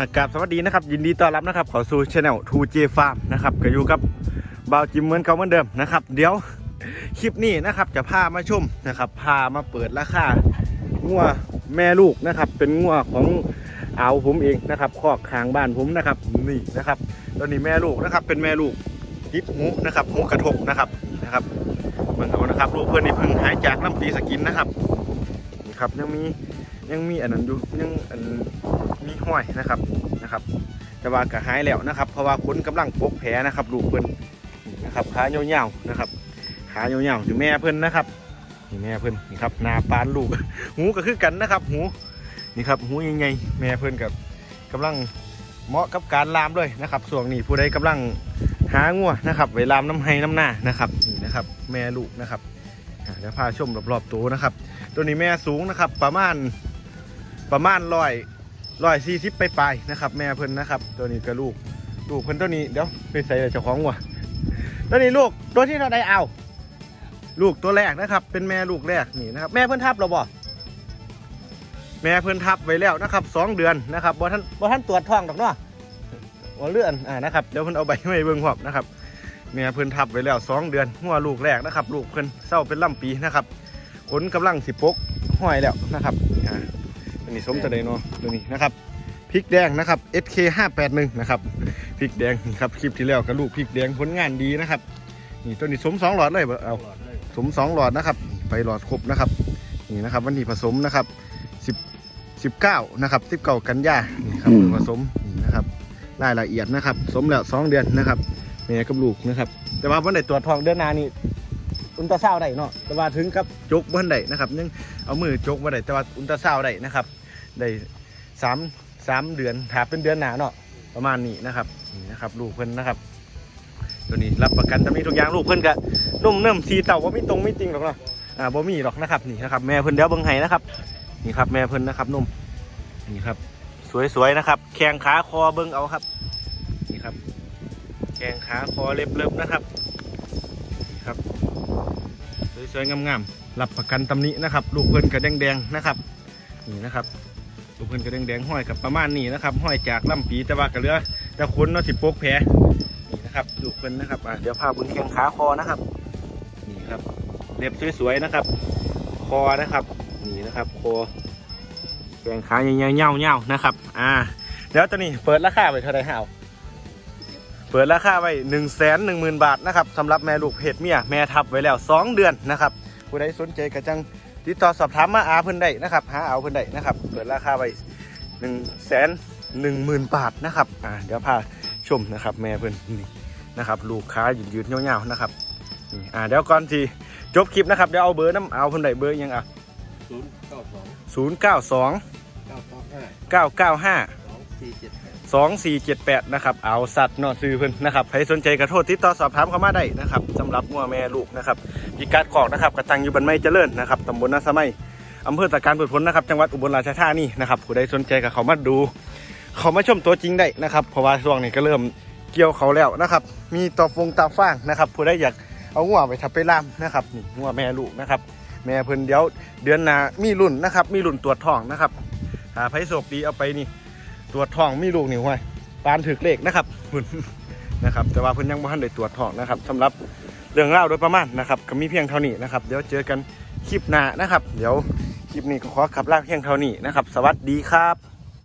อากาศสวัสดีนะครับ ยินดีต้อนรับนะครับเขอสู่ช anel 2J Farm นะครับก็อยู่กับบ่าวจิมเหมือนเขาเหมือนเดิมนะครับ เดี๋ยวคลิปนี้นะครับจะพามาชมนะครับพามาเปิดราคางัวแม่ลูกนะครับ เป็นงัวของเอาผมเองนะครับคอกคางบ้านผมนะครับนี่นะครับตอนนี้แม่ลูกนะครับ เป็นแม่ลูกยิบหูนะครับหูกระทบนะครับนะครับเบิ่งเอานะครับ ลูกเพื่อนนี่เพิ่งหายจากน้ำปีสกินนะครับนี่ครับยังมี ยังมีอันนั้นอยู่ยังอันมีห้อยนะครับนะครับ แต่ว่าก็หายแล้วนะครับ เพราะว่าคนกำลังปกแผลนะครับลูกเพิ่นนะครับขาเงียวๆนะครับขาเงียวๆอยู่แม่เพิ่นนะครับนี่แม่เพิ่นนี่ครับนาปานลูก หูก็คือกันนะครับ หูนี่ครับหูใหญ่ๆแม่เพิ่นกับกำลังเหมาะกับการลามเลยนะครับส่วนนี้ผู้ใดกำลังหางัวนะครับไว้ลามน้ำให้น้ำหน้านะครับนี่นะครับ แม่ลูกนะครับเดี๋ยวพาชมรอบๆตัวนะครับ ตัวนี้แม่สูงนะครับ ประมาณ ประมาณร้อยร้อยสี่สิบไปลายๆนะครับ แม่เพิ่นนะครับ ตัวนี้ก็ลูกลูกเพิ่นตัวนี้เดี๋ยวไปใส่เจ้าของวัวตัวนี้ลูกตัวที่เราได้เอา ลูกตัวแรกนะครับ เป็นแม่ลูกแรกนี่นะครับ แม่เพิ่นทับเราบ่แม่เพิ่นทับไว้แล้วนะครับสองเดือนนะครับบ่ท่านบ่ท่านตรวจท้องดอกเนาะว่าเลื่อนอ่านะครับเดี๋ยวเพิ่นเอาใบไม่เบิ่งพร้อมนะครับแม่เพิ่นทับไว้แล้วสองเดือนหัวลูกแรกนะครับ ลูกเพิ่นเศร้าเป็นลำปีนะครับขนกำลังสิปกห้อยแล้วนะครับอ่า อันนี้สมจะได้เนาะตัวนี้นะครับพริกแดงนะครับ SK 581นะครับพริกแดงนี่ครับคลิปที่แล้วกับลูกพริกแดงผลงานดีนะครับนี่ตัวนี้สมสองหลอดเลยเบอเอาสมสองหลอดนะครับ ไปหลอดครบนะครับนี่นะครับวันนี้ผสมนะครับ10 19นะครับ19กันยานี่ครับผสมนี่นะครับรายละเอียดนะครับ สมแล้วสองเดือนนะครับแม่กับลูกนะครับ แต่ว่าวันไหนตรวจทองเดือนหนานี่ อุลตาซาวด์ได้เนาะแต่ว่าถึงกับจกวันไหนนะครับยังเอามือจกมาได้แต่ว่าอุลตาซาวด์ได้นะครับได้สามสามเดือนถ้าเป็นเดือนหนาเนาะประมาณนี้นะครับนี่นะครับลูกเพิ่นนะครับตัวนี้รับประกันจะมีทุกอย่างลูกเพิ่นก็นุ่มเนิ่มสีเต่าว่าไมีตรงไม่จริงหรอกเนาะอ่าบ่มีหรอกนะครับนี่นะครับ แม่เพิ่นเดี๋ยวเบิ่งให้นะครับ นี่ครับ แม่เพิ่นนะครับนุ่มนี่ครับ สวยๆนะครับ แข้งขาคอเบิ่งเอาครับ นี่ครับ แข้งขาคอเล็บๆนะครับนะครับ สวยๆงามๆรับประกันตำหนินะครับลูกเพิ่นกระแดงๆนะครับนี่นะครับลูกเพิ่นกระแดงๆห้อยกับประมาณนี้นะครับห้อยจากลำปีแต่ว่ากระเลือแต่คนเนาะสิโปกแผลนี่นะครับลูกเพิ่นนะครับอะเดี๋ยวพาบุญแข้งขาคอนะครับนี่ครับเล็บสวยๆนะครับ คอนะครับนี่นะครับคอแข้งขาเงี้ยวๆเงาๆนะครับ อ่าเดี๋ยวตอนนี้เปิดราคาไปเท่าไหร่ฮะเอา ปิดราคาไว้หนึ่งแสนหนึ่งหมื่นบาทนะครับสำหรับแม่ลูกเพศเมียแม่ทับไว้แล้วสองเดือนนะครับผู้ใดสนใจก็จังติดต่อสอบถามมาอาเพิ่นได้นะครับหาเอาเพิ่นได้นะครับเปิดราคาไว้หนึ่งแสนหนึ่งหมื่นบาทนะครับอ่าเดี๋ยวพาชมนะครับแม่เพิ่นนี่นะครับลูกค้ายืดยืดๆยาวๆนะครับนี่อ่าเดี๋ยวก่อนที่จบคลิปนะครับเดี๋ยวเอาเบอร์น้ำเอาเพิ่นได้เบอร์ยังอะศูนย์เก้าสองศูนย์เก้าสองเก้าเก้าห้าเก้าเก้าห้าสองสี่เจ็ดแปดนะครับ เอาสัตว์นอซื้อเพิ่นนะครับ ใครสนใจกระโทษติดต่อสอบถามเข้ามาได้นะครับสำหรับงัวแม่ลูกนะครับพิกัดขอกนะครับกระตังอยู่บันไม้เจริญนะครับตำบลนาสะไมอำเภอตะการเปิดผลนะครับ จังหวัดอุบลราชธานีนะครับผู้ใดสนใจก็เขามาดู เขามาชมตัวจริงได้นะครับ เพราะว่าช่วงนี้ก็เริ่มเกี่ยวเขาแล้วนะครับ มีตอฟงตาฟางนะครับผู้ใดอยากเอางัวไปทับไปล่ามนะครับนี่งัวแม่ลูกนะครับ แม่เพิ่นเดี๋ยวเดือนหน้ามีรุ่นนะครับ มีรุ่นตรวจท้องนะครับหาไผโศกดีเอาไปนี่ ตรวจท้องมีลูกนี่ห้วยปานถึกเลขนะครับคุณนะครับ แต่ว่าเพิ่นยังบ่ทันได้ตรวจทองนะครับสำหรับเรื่องเล่าวโดยประมาณนะครับก็มีเพียงเท่านี้นะครับ เดี๋ยวเจอกันคลิปหน้านะครับ เดี๋ยวคลิปนี้ก็ขอขับลาเพียงเท่านี้นะครับ สวัสดีครับ